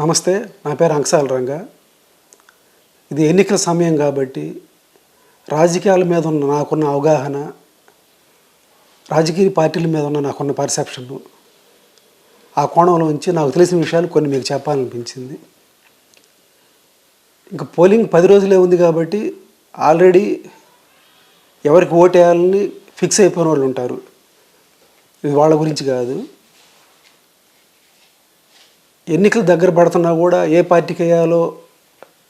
నమస్తే నా పేరు అంకసాల రంగ. ఇది ఎన్నికల సమయం కాబట్టి రాజకీయాల మీద ఉన్న నాకున్న అవగాహన రాజకీయ పార్టీల మీద ఉన్న నాకున్న పర్సెప్షన్ ఆ కోణంలో ఉంచి నాకు తెలిసిన విషయాలు కొన్ని మీకు చెప్పాలనిపించింది. ఇంకా పోలింగ్ పది రోజులే ఉంది కాబట్టి ఆల్రెడీ ఎవరికి ఓటేయాలని ఫిక్స్ అయిపోయిన వాళ్ళు ఉంటారు. ఇది వాళ్ళ గురించి కాదు. ఎన్నికలు దగ్గర పడుతున్నా కూడా ఏ పార్టీకి వేయాలో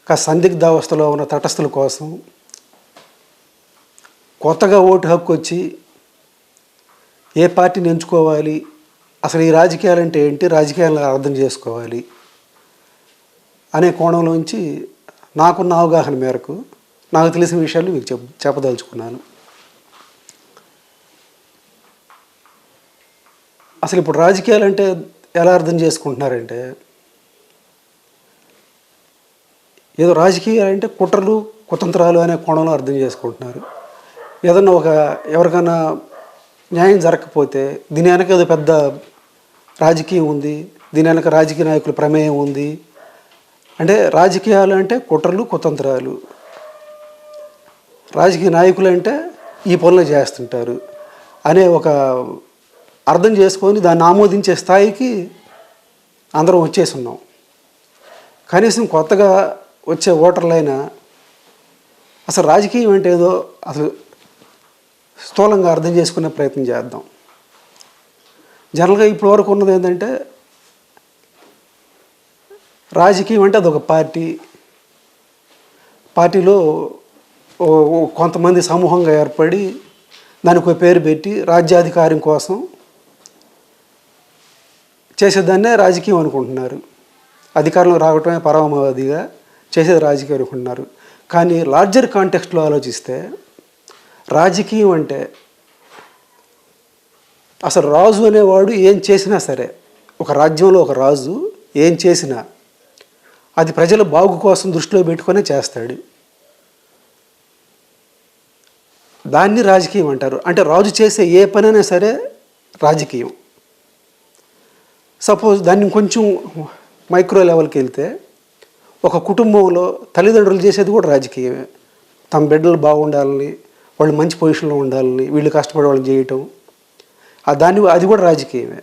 సందిగ్ధ అవస్థలో ఉన్న తటస్థుల కోసం కొత్తగా ఓటు హక్కు వచ్చి ఏ పార్టీని ఎంచుకోవాలి అసలు ఈ రాజకీయాలు అంటే ఏంటి రాజకీయాలను అర్థం చేసుకోవాలి అనే కోణంలోంచి నాకున్న అవగాహన మేరకు నాకు తెలిసిన విషయాలు మీకు చెప్ చెప్పదలుచుకున్నాను. అసలు ఇప్పుడు రాజకీయాలు అంటే ఎలా అర్థం చేసుకుంటున్నారంటే ఏదో రాజకీయాలు అంటే కుట్రలు కుతంత్రాలు అనే కోణంలో అర్థం చేసుకుంటున్నారు. ఏదన్నా ఒక ఎవరికైనా న్యాయం జరగకపోతే దీని వెనక ఏదో పెద్ద రాజకీయం ఉంది దీని వెనక రాజకీయ నాయకుల ప్రమేయం ఉంది. అంటే రాజకీయాలు అంటే కుట్రలు కుతంత్రాలు. రాజకీయ నాయకులు అంటే ఈ పనులు చేస్తుంటారు అనే ఒక అర్థం చేసుకొని దాన్ని ఆమోదించే స్థాయికి అందరం వచ్చేసి ఉన్నాం. కనీసం కొత్తగా వచ్చే ఓటర్లైనా అసలు రాజకీయం అంటే ఏదో అసలు స్థూలంగా అర్థం చేసుకునే ప్రయత్నం చేద్దాం. జనరల్గా ఇప్పటి వరకు ఉన్నది ఏంటంటే రాజకీయం అంటే అదొక పార్టీ. పార్టీలో కొంతమంది సమూహంగా ఏర్పడి దానికి పేరు పెట్టి రాజ్యాధికారం కోసం చేసేదాన్నే రాజకీయం అనుకుంటున్నారు. అధికారంలో రావటమే పరమావధిగా చేసేది రాజకీయం అనుకుంటున్నారు. కానీ లార్జర్ కాంటెక్స్ట్లో ఆలోచిస్తే రాజకీయం అంటే అసలు రాజు అనేవాడు ఏం చేసినా సరే ఒక రాజ్యంలో ఒక రాజు ఏం చేసినా అది ప్రజల బాగు కోసం దృష్టిలో పెట్టుకునే చేస్తాడు. దాన్ని రాజకీయం అంటారు. అంటే రాజు చేసే ఏ పనైనా సరే రాజకీయం. సపోజ్ దాన్ని కొంచెం మైక్రో లెవెల్కి వెళ్తే ఒక కుటుంబంలో తల్లిదండ్రులు చేసేది కూడా రాజకీయమే. తమ బిడ్డలు బాగుండాలని వాళ్ళు మంచి పొజిషన్లో ఉండాలని వీళ్ళు కష్టపడి వాళ్ళని చేయటం. ఆ దాన్ని అది కూడా రాజకీయమే.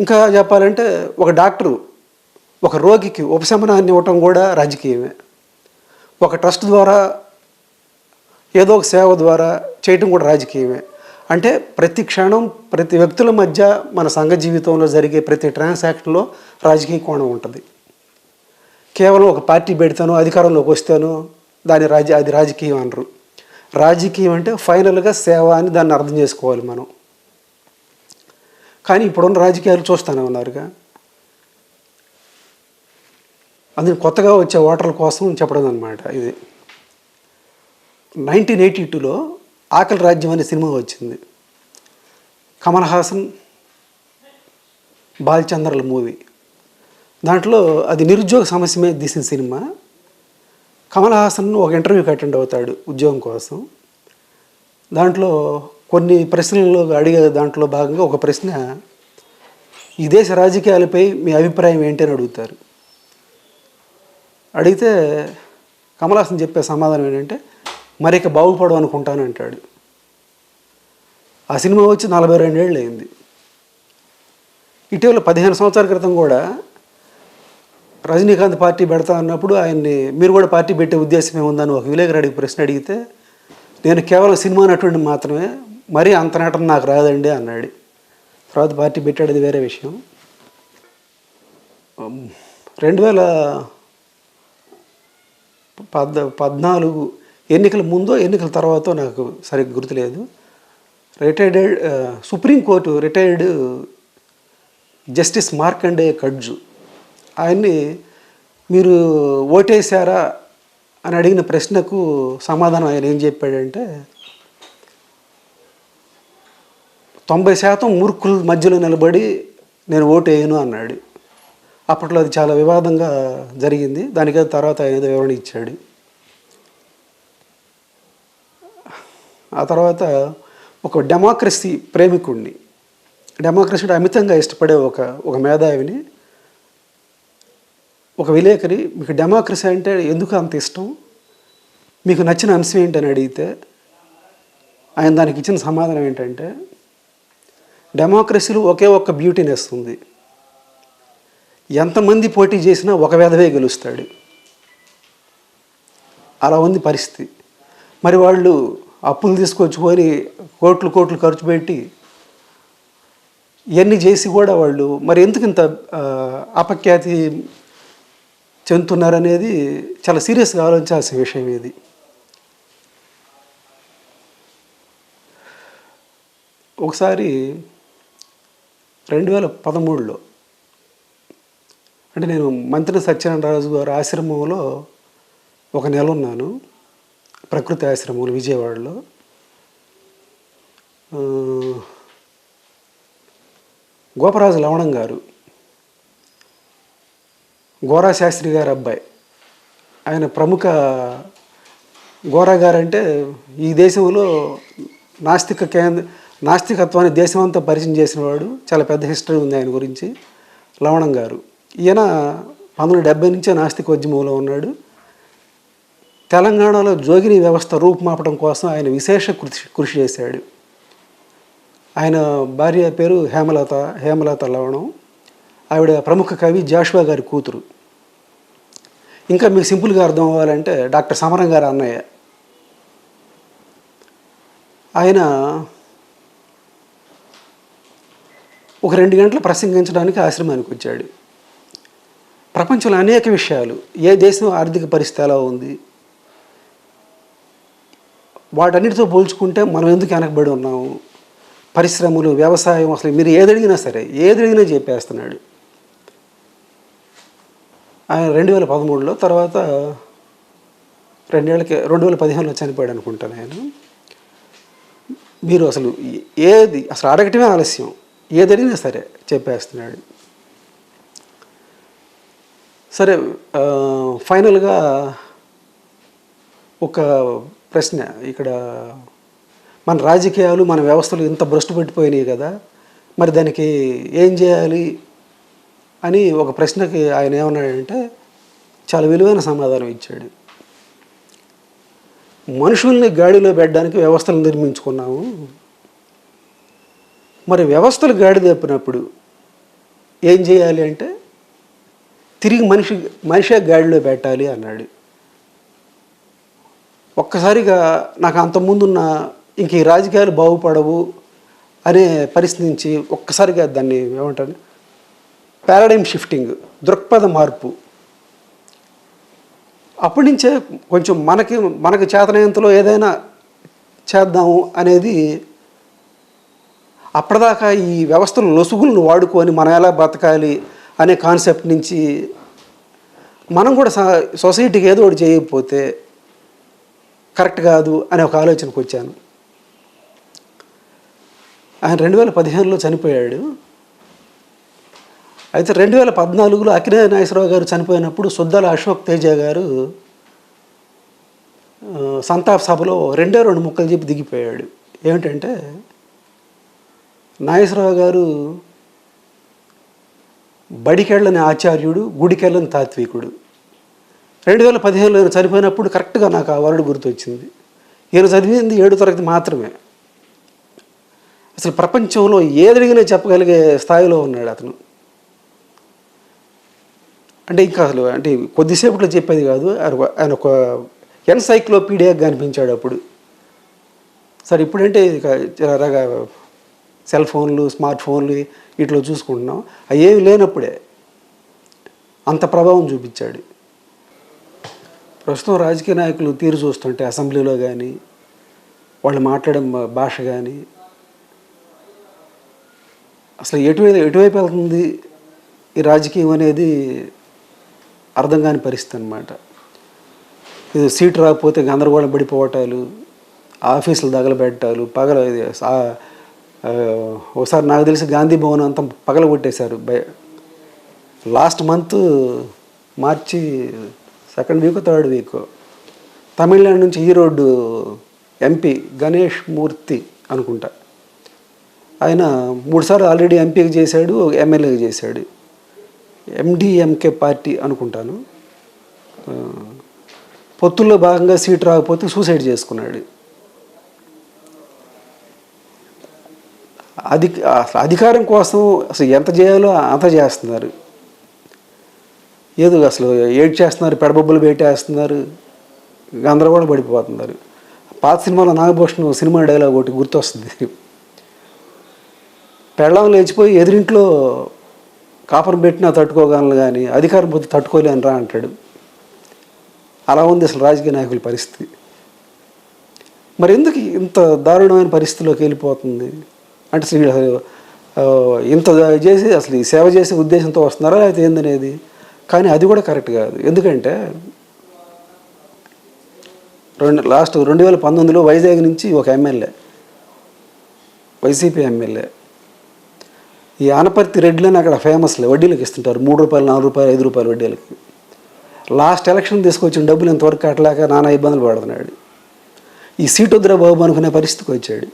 ఇంకా చెప్పాలంటే ఒక డాక్టరు ఒక రోగికి ఉపశమనాన్ని ఇవ్వటం కూడా రాజకీయమే. ఒక ట్రస్ట్ ద్వారా ఏదో ఒక సేవ ద్వారా చేయటం కూడా రాజకీయమే. అంటే ప్రతి క్షణం ప్రతి వ్యక్తుల మధ్య మన సంఘ జీవితంలో జరిగే ప్రతి ట్రాన్సాక్షన్లో రాజకీయ కోణం ఉంటుంది. కేవలం ఒక పార్టీ పెడతాను అధికారంలోకి వస్తాను దాని రాజ అది రాజకీయం అనరు. రాజకీయం అంటే ఫైనల్గా సేవ అని దాన్ని అర్థం చేసుకోవాలి మనం. కానీ ఇప్పుడున్న రాజకీయాలు చూస్తూనే ఉన్నారుగా. అందుని కొత్తగా వచ్చే ఓటర్ల కోసం చెప్పడం అనమాట ఇది. నైన్టీన్ ఎయిటీ టూలో ఆకలి రాజ్యం అనే సినిమా వచ్చింది. కమల్ హాసన్ బాలచంద్రల మూవీ. దాంట్లో అది నిరుద్యోగ సమస్య మీద తీసిన సినిమా. కమల్ హాసన్ ఒక ఇంటర్వ్యూకి అటెండ్ అవుతాడు ఉద్యోగం కోసం. దాంట్లో కొన్ని ప్రశ్నలు అడిగే దాంట్లో భాగంగా ఒక ప్రశ్న ఈ దేశ రాజకీయాలపై మీ అభిప్రాయం ఏంటి? అని అడుగుతారు. అడిగితే కమల్ హాసన్ చెప్పే సమాధానం ఏంటంటే మరి ఇక బాగుపడు అనుకుంటాను అంటాడు. ఆ సినిమా వచ్చి నలభై రెండేళ్ళు అయింది. ఇటీవల పదిహేను సంవత్సరాల క్రితం కూడా రజనీకాంత్ పార్టీ పెడతా అన్నప్పుడు ఆయన్ని మీరు కూడా పార్టీ పెట్టే ఉద్దేశం ఏముందని ఒక విలేకరు అడిగి ప్రశ్న అడిగితే నేను కేవలం సినిమా నటుడిని మాత్రమే మరీ అంత నటన నాకు రాదండి అన్నాడు. తర్వాత పార్టీ పెట్టాడు అది వేరే విషయం. రెండు వేల పద్ పద్నాలుగు ఎన్నికల ముందో ఎన్నికల తర్వాత నాకు సరిగ్గా గుర్తులేదు. Retired supreme court retired justice Markandey Katju ఆయన్ని మీరు ఓటేశారా అని అడిగిన ప్రశ్నకు సమాధానం ఆయన ఏం చెప్పాడంటే తొంభై శాతం మూర్ఖుల మధ్యలో నిలబడి నేను ఓటు వేయను అన్నాడు. అప్పట్లో అది చాలా వివాదంగా జరిగింది. దానికి తర్వాత ఆయన ఏదో వివరణ ఇచ్చాడు. ఆ తర్వాత ఒక డెమోక్రసీ ప్రేమికుడిని డెమోక్రసీ అమితంగా ఇష్టపడే ఒక ఒక మేధావిని ఒక విలేకరి మీకు డెమోక్రసీ అంటే ఎందుకు అంత ఇష్టం? మీకు నచ్చిన అంశం ఏంటని అడిగితే ఆయన దానికి ఇచ్చిన సమాధానం ఏంటంటే డెమోక్రసీలో ఒకే ఒక్క బ్యూటీని ఇస్తుంది ఎంతమంది పోటీ చేసినా ఒక వేధవే గెలుస్తాడు. అలా ఉంది పరిస్థితి. మరి వాళ్ళు అప్పులు తీసుకొచ్చి తీసుకొచ్చుకొని కోట్లు కోట్లు ఖర్చు పెట్టి ఇవన్నీ చేసి కూడా వాళ్ళు మరి ఎందుకు ఇంత అపఖ్యాతి చెందుతున్నారనేది చాలా సీరియస్గా ఆలోచించాల్సిన విషయం ఇది. ఒకసారి రెండు వేల పదమూడులో అంటే నేను మంత్రి సత్యనారాయణ రాజు గారి ఆశ్రమంలో ఒక నెల ఉన్నాను. ప్రకృతి ఆశ్రమాలు విజయవాడలో. గోపరాజు లవణం గారు గోరా శాస్త్రి గారు అబ్బాయి. ఆయన ప్రముఖ గోరా గారు అంటే ఈ దేశంలో నాస్తిక కేంద్ర నాస్తికత్వాన్ని దేశమంతా పరిచయం చేసిన వాడు చాలా పెద్ద హిస్టరీ ఉంది ఆయన గురించి లవణం గారు. ఈయన పంతొమ్మిది డెబ్బై నుంచే నాస్తిక ఉద్యమంలో ఉన్నాడు. తెలంగాణలో జోగిని వ్యవస్థ రూపుమాపడం కోసం ఆయన విశేష కృషి కృషి చేశాడు. ఆయన భార్య పేరు హేమలత హేమలత లవణం. ఆవిడ ప్రముఖ కవి జాషువా గారి కూతురు. ఇంకా మీకు సింపుల్గా అర్థం అవ్వాలంటే డాక్టర్ సమరం గారు అన్నయ్య. ఆయన ఒక రెండు గంటలు ప్రసంగించడానికి ఆశ్రమానికి వచ్చాడు. ప్రపంచంలో అనేక విషయాలు ఏ దేశం ఆర్థిక పరిస్థితి ఎలా ఉంది వాటన్నిటితో పోల్చుకుంటే మనం ఎందుకు వెనకబడి ఉన్నాము? పరిశ్రమలు వ్యవసాయం అసలు మీరు ఏది అడిగినా సరే ఏది అడిగినా చెప్పేస్తున్నాడు. ఆయన రెండు వేల పదమూడులో తర్వాత రెండేళ్ళకి రెండు వేల పదిహేనులో చనిపోయాడు అనుకుంటాను ఆయన మీరు అసలు ఏది అసలు అడగటమే ఆలస్యం. ఏది అడిగినా సరే చెప్పేస్తున్నాడు. సరే ఫైనల్గా ఒక ప్రశ్న ఇక్కడ. మన రాజకీయాలు మన వ్యవస్థలు ఇంత భ్రష్టు పెట్టిపోయినాయి కదా మరి దానికి ఏం చేయాలి అని ఒక ప్రశ్నకి ఆయన ఏమన్నాడంటే చాలా విలువైన సమాధానం ఇచ్చాడు. మనుషుల్ని గాడిలో పెట్టడానికి వ్యవస్థలు నిర్మించుకున్నాము. మరి వ్యవస్థలు గాడి తప్పినప్పుడు ఏం చేయాలి అంటే తిరిగి మనిషి మనిషే గాడిలో పెట్టాలి అన్నాడు. ఒక్కసారిగా నాకు అంతకుముందున్న ఇంక ఈ రాజకీయాలు బాగుపడవు అనే పరిస్థితి నుంచి ఒక్కసారిగా దాన్ని ఏమంటారు? పారాడైమ్ షిఫ్టింగ్ దృక్పథ మార్పు. అప్పటి నుంచే కొంచెం మనకి మనకు చేతనయంతలో ఏదైనా చేద్దాము అనేది అప్పటిదాకా ఈ వ్యవస్థలు లొసుగులను వాడుకొని మనం ఎలా బతకాలి అనే కాన్సెప్ట్ నుంచి మనం కూడా సొసైటీకి ఏదో ఒకటి చేయకపోతే కరెక్ట్ కాదు అనే ఒక ఆలోచనకు వచ్చాను. ఆయన రెండు వేల పదిహేనులో చనిపోయాడు. అయితే రెండు వేల పద్నాలుగులో అఖిలే నాగేశ్వరరావు గారు చనిపోయినప్పుడు సుద్దాల అశోక్ తేజ గారు సంతాప్ సభలో రెండే రెండు ముక్కలు చెప్పి దిగిపోయాడు. ఏమిటంటే నాగేశ్వరరావు గారు బడికెళ్ళని ఆచార్యుడు గుడికెళ్ళని తాత్వికుడు. రెండు వేల పదిహేనులో ఈయన చనిపోయినప్పుడు కరెక్ట్గా నాకు ఆ వరుడు గుర్తొచ్చింది. ఈయన చదివింది ఏడు తరగతి మాత్రమే. అసలు ప్రపంచంలో ఏదడిగినా చెప్పగలిగే స్థాయిలో ఉన్నాడు అతను. అంటే ఇంకా అసలు అంటే కొద్దిసేపట్లో చెప్పేది కాదు ఆయన- ఆయన ఒక ఎన్సైక్లోపీడియాగా కనిపించాడు అప్పుడు. సరే ఇప్పుడంటే ఇక రగా సెల్ ఫోన్లు స్మార్ట్ ఫోన్లు వీటిలో చూసుకుంటున్నాం. అవి ఏమి లేనప్పుడే అంత ప్రభావం చూపించాడు. ప్రస్తుతం రాజకీయ నాయకులు తీరు చూస్తుంటే అసెంబ్లీలో కానీ వాళ్ళు మాట్లాడే భాష కానీ అసలు ఎటువైపు ఎటువైపు వెళ్తుంది ఈ రాజకీయం అనేది అర్థం కాని పరిస్థితి అనమాట ఇది సీటు రాకపోతే గందరగోళం పడిపోవటాలు ఆఫీసులు తగలబెట్టాలు పగల ఒకసారి నాకు తెలిసి గాంధీ భవన్ అంతా పగలగొట్టేశారు. By last month March second week third week. Tamil Nadu ఈ రోడ్డు ఎంపీ గణేష్ మూర్తి అనుకుంటా. ఆయన మూడుసార్లు ఆల్రెడీ ఎంపీకి చేశాడు ఎమ్మెల్యేకి చేశాడు. ఎండిఎంకే పార్టీ అనుకుంటాను. పొత్తుల్లో భాగంగా సీట్ రాకపోతే సూసైడ్ చేసుకున్నాడు. అధిక అధికారం కోసం అసలు ఎంత చేయాలో అంత చేస్తున్నారు. ఏదో అసలు ఏడ్ చేస్తున్నారు పెడబొబ్బులు పెట్టేస్తున్నారు గందరగోళం పడిపోతున్నారు. పాత సినిమాలో నాగభూషణ్ సినిమా డైలాగ్ ఒకటి గుర్తొస్తుంది. పెళ్ళం లేచిపోయి ఎదురింట్లో కాపర్ పెట్టినా తట్టుకోగలను కానీ అధికారం పోతే తట్టుకోలేను రా అంటాడు. అలా ఉంది అసలు రాజకీయ నాయకుల పరిస్థితి. మరి ఎందుకు ఇంత దారుణమైన పరిస్థితిలోకి వెళ్ళిపోతుంది? అంటే అసలు ఇంత చేసి అసలు ఈ సేవ చేసే ఉద్దేశంతో వస్తున్నారా లేకపోతే ఏందనేది? కానీ అది కూడా కరెక్ట్ కాదు. ఎందుకంటే రెండు లాస్ట్ రెండు వేల పంతొమ్మిదిలో వైజాగ్ నుంచి ఒక ఎమ్మెల్యే వైసీపీ ఎమ్మెల్యే. ఈ ఆనపర్తి రెడ్లని అక్కడ ఫేమస్లే వడ్డీలకు ఇస్తుంటారు. మూడు రూపాయలు నాలుగు రూపాయలు ఐదు రూపాయలు వడ్డీలకి. లాస్ట్ ఎలక్షన్ తీసుకొచ్చిన డబ్బులు ఇంతవరకు కట్టలేక నానా ఇబ్బందులు పడుతున్నాడు. ఈ సీటు వద్దురా బాబు అనుకునే పరిస్థితికి వచ్చాడు.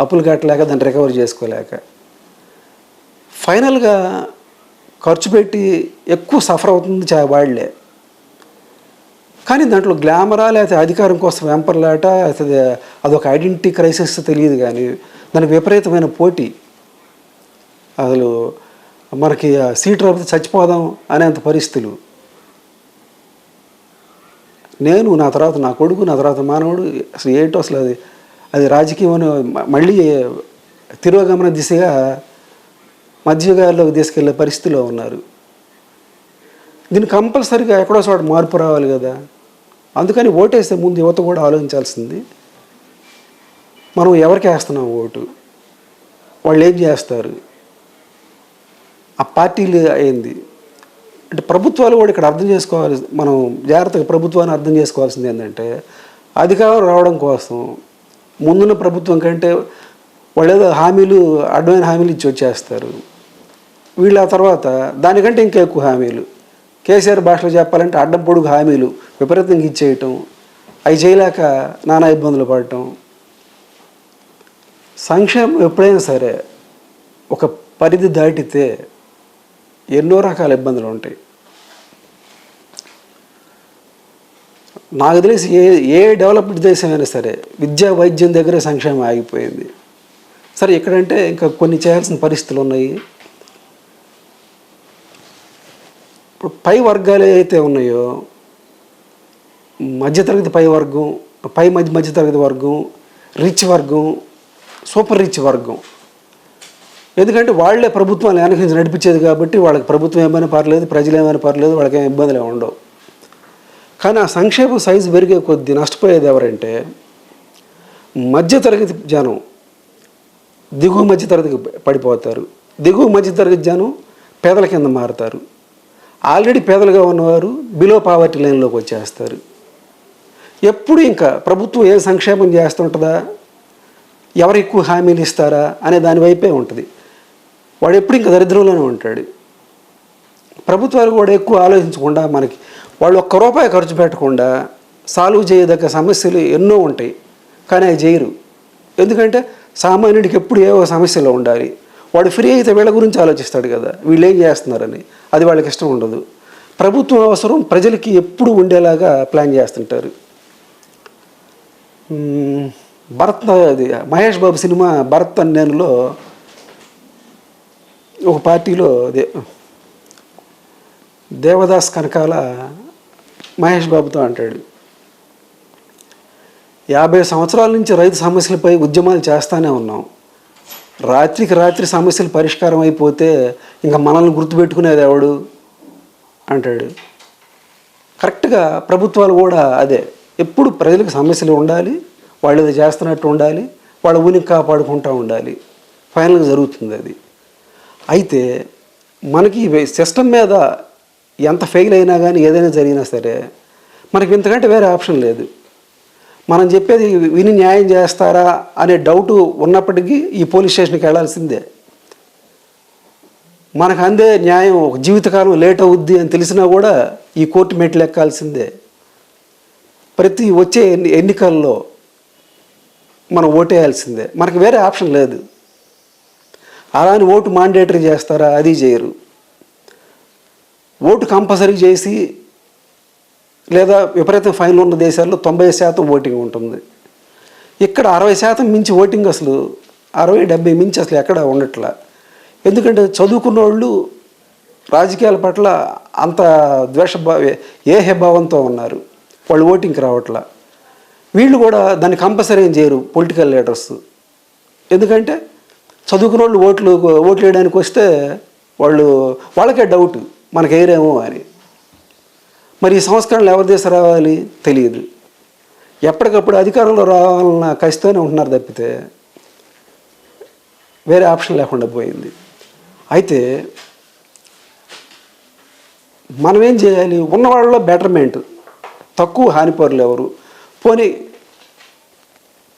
అప్పులు కట్టలేక దాన్ని రికవర్ చేసుకోలేక. ఫైనల్గా ఖర్చు పెట్టి ఎక్కువ సఫర్ అవుతుంది చా వాళ్ళే కానీ దాంట్లో గ్లామరా లేకపోతే అధికారం కోసం వెంపర్లాట లేకపోతే అదొక ఐడెంటిటీ క్రైసిస్ తెలియదు కానీ దానికి విపరీతమైన పోటీ. అసలు మనకి సీట్ రాకపోతే చచ్చిపోదాం అనేంత పరిస్థితులు. నేను నా తర్వాత నా కొడుకు నా తర్వాత మానవుడు అసలు ఏంటో అసలు అది అది రాజకీయం మళ్ళీ తిరోగమన దిశగా మధ్యయుగాల్లోకి తీసుకెళ్ళే పరిస్థితిలో ఉన్నారు. దీన్ని కంపల్సరిగా ఎక్కడో చోట మార్పు రావాలి కదా. అందుకని ఓటేసే ముందు యువత కూడా ఆలోచించాల్సింది. మనం ఎవరికి వేస్తున్నాం ఓటు? వాళ్ళు ఏం చేస్తారు? ఆ పార్టీలు అయింది అంటే ప్రభుత్వాలు కూడా ఇక్కడ అర్థం చేసుకోవాలి. మనం జాగ్రత్తగా ప్రభుత్వాన్ని అర్థం చేసుకోవాల్సింది ఏంటంటే అధికారం రావడం కోసం ముందున్న ప్రభుత్వం కంటే వాళ్ళు ఏదో హామీలు అడ్డమైన హామీలు ఇచ్చి వచ్చేస్తారు. వీళ్ళ ఆ తర్వాత దానికంటే ఇంకా ఎక్కువ హామీలు. కేసీఆర్ భాషలో చెప్పాలంటే అడ్డం పొడుగు హామీలు. విపరీతంగా ఇచ్చేయటం అవి చేయలేక నానా ఇబ్బందులు పడటం. సంక్షేమం ఎప్పుడైనా సరే ఒక పరిధి దాటితే ఎన్నో రకాల ఇబ్బందులు ఉంటాయి. నాకు తెలిసి ఏ ఏ డెవలప్డ్ దేశమైనా సరే విద్యా వైద్యం దగ్గరే సంక్షేమం ఆగిపోయింది. సరే ఇక్కడంటే ఇంకా కొన్ని చేయాల్సిన పరిస్థితులు ఉన్నాయి. ఇప్పుడు పై వర్గాలు ఏవైతే ఉన్నాయో మధ్యతరగతి పై వర్గం పై మధ్య మధ్యతరగతి వర్గం రిచ్ వర్గం సూపర్ రిచ్ వర్గం. ఎందుకంటే వాళ్ళే ప్రభుత్వాన్ని వెనకించి నడిపించేది కాబట్టి వాళ్ళకి ప్రభుత్వం ఏమైనా పర్లేదు ప్రజలు ఏమైనా పర్లేదు వాళ్ళకి ఏం ఇబ్బందులు ఉండవు. కానీ ఆ సంక్షేమం సైజు పెరిగే కొద్దీ నష్టపోయేది ఎవరంటే మధ్యతరగతి జనం దిగువ మధ్యతరగతికి పడిపోతారు. దిగువ మధ్యతరగతి జనం పేదల కింద మారుతారు. ఆల్రెడీ పేదలుగా ఉన్నవారు బిలో పావర్టీ లైన్లోకి వచ్చేస్తారు. ఎప్పుడు ఇంకా ప్రభుత్వం ఏ సంక్షేమం చేస్తుంటుందా? ఎవరు ఎక్కువ హామీలు ఇస్తారా? అనే దాని వైపే ఉంటుంది. వాడు ఎప్పుడు ఇంకా దరిద్రంలోనే ఉంటాడు. ప్రభుత్వాలు కూడా ఎక్కువ ఆలోచించకుండా మనకి వాళ్ళు ఒక్క రూపాయి ఖర్చు పెట్టకుండా సాల్వ్ చేయదగ్గ సమస్యలు ఎన్నో ఉంటాయి. కానీ అవి చేయరు. ఎందుకంటే సామాన్యుడికి ఎప్పుడు ఏవో సమస్యలు ఉండాలి. వాడు ఫ్రీ అయితే వీళ్ళ గురించి ఆలోచిస్తాడు కదా. వీళ్ళు ఏం చేస్తున్నారని. అది వాళ్ళకి ఇష్టం ఉండదు. ప్రభుత్వం అవసరం ప్రజలకి ఎప్పుడు ఉండేలాగా ప్లాన్ చేస్తుంటారు. భరత్ అది మహేష్ బాబు సినిమా భరత్ అని నేనులో ఒక పార్టీలో అదే దేవదాస్ కనకాల మహేష్ బాబుతో అంటాడు. యాభై సంవత్సరాల నుంచి రైతు సమస్యలపై ఉద్యమాలు చేస్తూనే ఉన్నాం. రాత్రికి రాత్రి సమస్యలు పరిష్కారం అయిపోతే ఇంకా మనల్ని గుర్తుపెట్టుకునేది ఎవడు? అంటాడు. కరెక్ట్గా ప్రభుత్వాలు కూడా అదే. ఎప్పుడు ప్రజలకు సమస్యలు ఉండాలి వాళ్ళు ఇది చేస్తున్నట్టు ఉండాలి వాళ్ళ ఊనికి కాపాడుకుంటూ ఉండాలి. ఫైనల్గా జరుగుతుంది అది. అయితే మనకి సిస్టమ్ మీద ఎంత ఫెయిల్ అయినా కానీ ఏదైనా జరిగినా సరే మనకి ఇంతకంటే వేరే ఆప్షన్ లేదు. మనం చెప్పేది విని న్యాయం చేస్తారా అనే డౌట్ ఉన్నప్పటికీ ఈ పోలీస్ స్టేషన్కి వెళ్ళాల్సిందే. మనకు అందే న్యాయం ఒక జీవితకాలం లేట్ అవుద్ది అని తెలిసినా కూడా ఈ కోర్టు మెట్లు ఎక్కాల్సిందే. ప్రతి వచ్చే ఎన్ని ఎన్నికల్లో మనం ఓటేయాల్సిందే. మనకు వేరే ఆప్షన్ లేదు. అలాని ఓటు మాండేటరీ చేస్తారా? అది చేయరు. ఓటు కంపల్సరీ చేసి లేదా విపరీతం ఫైన్లు ఉన్న దేశాల్లో తొంభై శాతం ఓటింగ్ ఉంటుంది. ఇక్కడ అరవై శాతం మించి ఓటింగ్ అసలు అరవై డెబ్బై మించి అసలు ఎక్కడ ఉండట్లా. ఎందుకంటే చదువుకున్న వాళ్ళు రాజకీయాల పట్ల అంత ద్వేషభావ ఏహభావంతో ఉన్నారు. వాళ్ళు ఓటింగ్కి రావట్లా. వీళ్ళు కూడా దాన్ని కంపల్సరీ ఏం చేయరు పొలిటికల్ లీడర్స్. ఎందుకంటే చదువుకున్న వాళ్ళు ఓట్లు ఓట్లు వేయడానికి వస్తే వాళ్ళు వాళ్ళకే డౌట్ మనకి అని. మరి ఈ సంస్కరణలు ఎవరి దేశం రావాలి తెలియదు. ఎప్పటికప్పుడు అధికారంలో రావాలన్న కసితోనే ఉంటున్నారు తప్పితే వేరే ఆప్షన్ లేకుండా పోయింది. అయితే మనం ఏం చేయాలి? ఉన్నవాళ్ళలో బెటర్మెంట్ తక్కువ హానిపరులు ఎవరు? పోనీ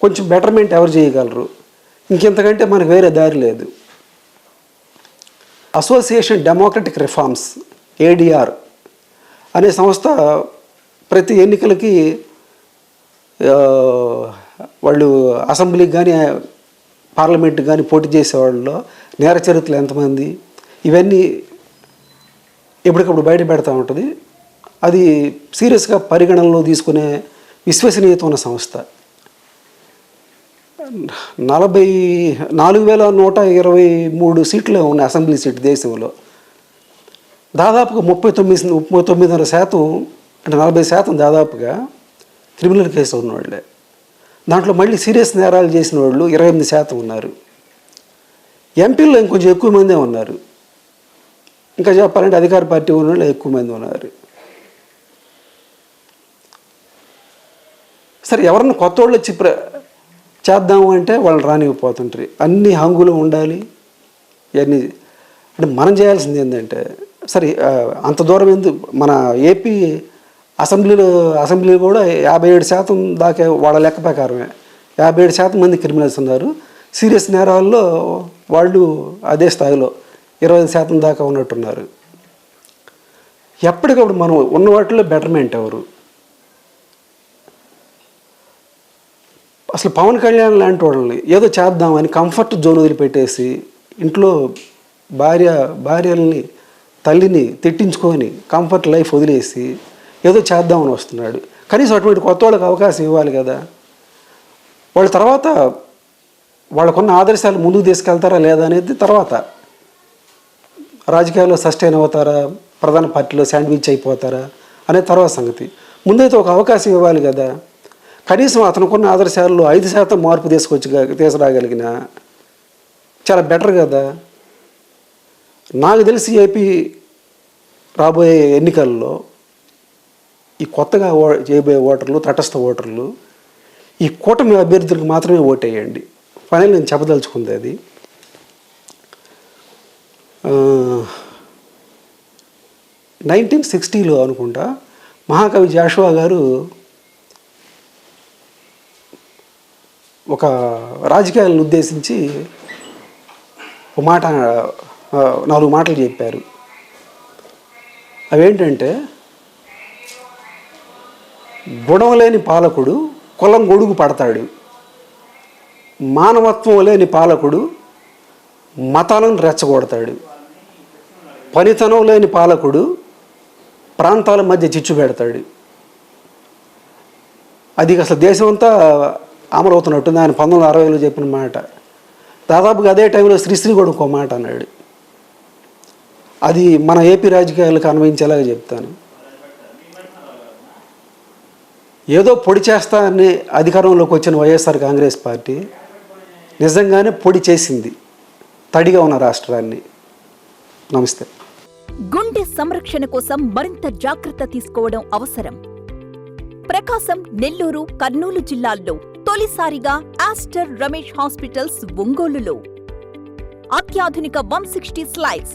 కొంచెం బెటర్మెంట్ ఎవరు చేయగలరు? ఇంకెంతకంటే మనకు వేరే దారి లేదు. అసోసియేషన్ డెమోక్రటిక్ రిఫార్మ్స్ ఏడిఆర్ అనే సంస్థ ప్రతి ఎన్నికలకి వాళ్ళు అసెంబ్లీకి కానీ పార్లమెంట్ కానీ పోటీ చేసేవాళ్ళలో నేర చరిత్రలు ఎంతమంది ఇవన్నీ ఎప్పటికప్పుడు బయట పెడతా ఉంటుంది. అది సీరియస్గా పరిగణనలో తీసుకునే విశ్వసనీయత ఉన్న సంస్థ. నలభై నాలుగు వేల నూట ఇరవై మూడు సీట్లు ఉన్నాయి అసెంబ్లీ సీట్ దేశంలో. దాదాపుగా ముప్పై తొమ్మిది ముప్పై తొమ్మిదిన్నర శాతం అంటే నలభై శాతం దాదాపుగా క్రిమినల్ కేసు ఉన్నవాళ్ళే దాంట్లో మళ్ళీ సీరియస్ నేరాలు చేసిన వాళ్ళు ఇరవై ఎనిమిది శాతం ఉన్నారు. ఎంపీల్లో ఇంకొంచెం ఎక్కువ మందే ఉన్నారు. ఇంకా చెప్పాలంటే అధికార పార్టీ ఉన్న వాళ్ళు ఎక్కువ మంది ఉన్నారు. సరే ఎవరన్నా కొత్త వాళ్ళు వచ్చి ప్ర చేద్దాము అంటే వాళ్ళు రానివ్వపోతుంటారు అన్ని హంగులు ఉండాలి. ఇవన్నీ అంటే మనం చేయాల్సింది ఏంటంటే సరే అంత దూరం ఎందుకు? మన ఏపీ అసెంబ్లీలో అసెంబ్లీ కూడా యాభై ఏడు శాతం దాకా వాళ్ళ లెక్క ప్రకారమే. యాభై ఏడు శాతం మంది క్రిమినల్స్ ఉన్నారు. సీరియస్ నేరాల్లో వాళ్ళు అదే స్థాయిలో ఇరవై ఐదు శాతం దాకా ఉన్నట్టున్నారు. ఎప్పటికప్పుడు మనం ఉన్న వాటిలో బెటర్మెంట్ ఎవరు? అసలు పవన్ కళ్యాణ్ లాంటి వాళ్ళని ఏదో చేద్దామని కంఫర్ట్ జోన్ వదిలిపెట్టేసి ఇంట్లో భార్య భార్యల్ని తల్లిని తిట్టించుకొని కంఫర్ట్ లైఫ్ వదిలేసి ఏదో చేద్దామని వస్తున్నాడు. కనీసం అటువంటి కొత్త వాళ్ళకి అవకాశం ఇవ్వాలి కదా. వాళ్ళ తర్వాత వాళ్ళకున్న ఆదర్శాలు ముందుకు తీసుకెళ్తారా లేదా అనేది తర్వాత. రాజకీయాల్లో సస్టైన్ అవుతారా? ప్రధాన పార్టీలో శాండ్విచ్ అయిపోతారా? అనే తర్వాత సంగతి. ముందైతే ఒక అవకాశం ఇవ్వాలి కదా. కనీసం అతనుకున్న ఆదర్శాల్లో ఐదు శాతం మార్పు తీసుకొచ్చి తీసుకురాగలిగిన చాలా బెటర్ కదా. నాకు తెలిసి ఏపీ రాబోయే ఎన్నికల్లో ఈ కొత్తగా ఓ చేయబోయే ఓటర్లు తటస్థ ఓటర్లు ఈ కూటమి అభ్యర్థులకు మాత్రమే ఓటేయండి. ఫైనల్ నేను చెప్పదలుచుకుంది అది. నైన్టీన్ సిక్స్టీలో అనుకుంటా మహాకవి జాషువా గారు ఒక రాజకీయాలను ఉద్దేశించి ఒక మాట నాలుగు మాటలు చెప్పారు. అవేంటంటే గుణం లేని పాలకుడు కులం గొడుగు పడతాడు. మానవత్వం లేని పాలకుడు మతాలను రెచ్చగొడతాడు. పనితనం లేని పాలకుడు ప్రాంతాల మధ్య చిచ్చు పెడతాడు. అది అసలు దేశం అంతా అమలవుతున్నట్టుంది. ఆయన పంతొమ్మిది వందల అరవైలో చెప్పిన మాట. దాదాపుగా అదే టైంలో శ్రీశ్రీ కూడా ఇంకో మాట అన్నాడు. అది మన ఏపీ రాజకీయాలకు అన్వయించేలాగా చెప్తాను. ఏదో పొడి చేస్తా అని అధికారంలోకి వచ్చిన వైఎస్ఆర్ కాంగ్రెస్ పార్టీ నిజంగానే పొడి చేసింది. తడిగా ఉన్న రాష్ట్రాన్ని. నమస్తే. గుండె సంరక్షణ కోసం మరింత జాగ్రత్త తీసుకోవడం అవసరం. ప్రకాశం నెల్లూరు కర్నూలు జిల్లాల్లో తొలిసారిగా ఆస్టర్ రమేష్ హాస్పిటల్స్ ఒంగోలులో. అత్యాధునిక వన్ సిక్స్టీ స్లైడ్స్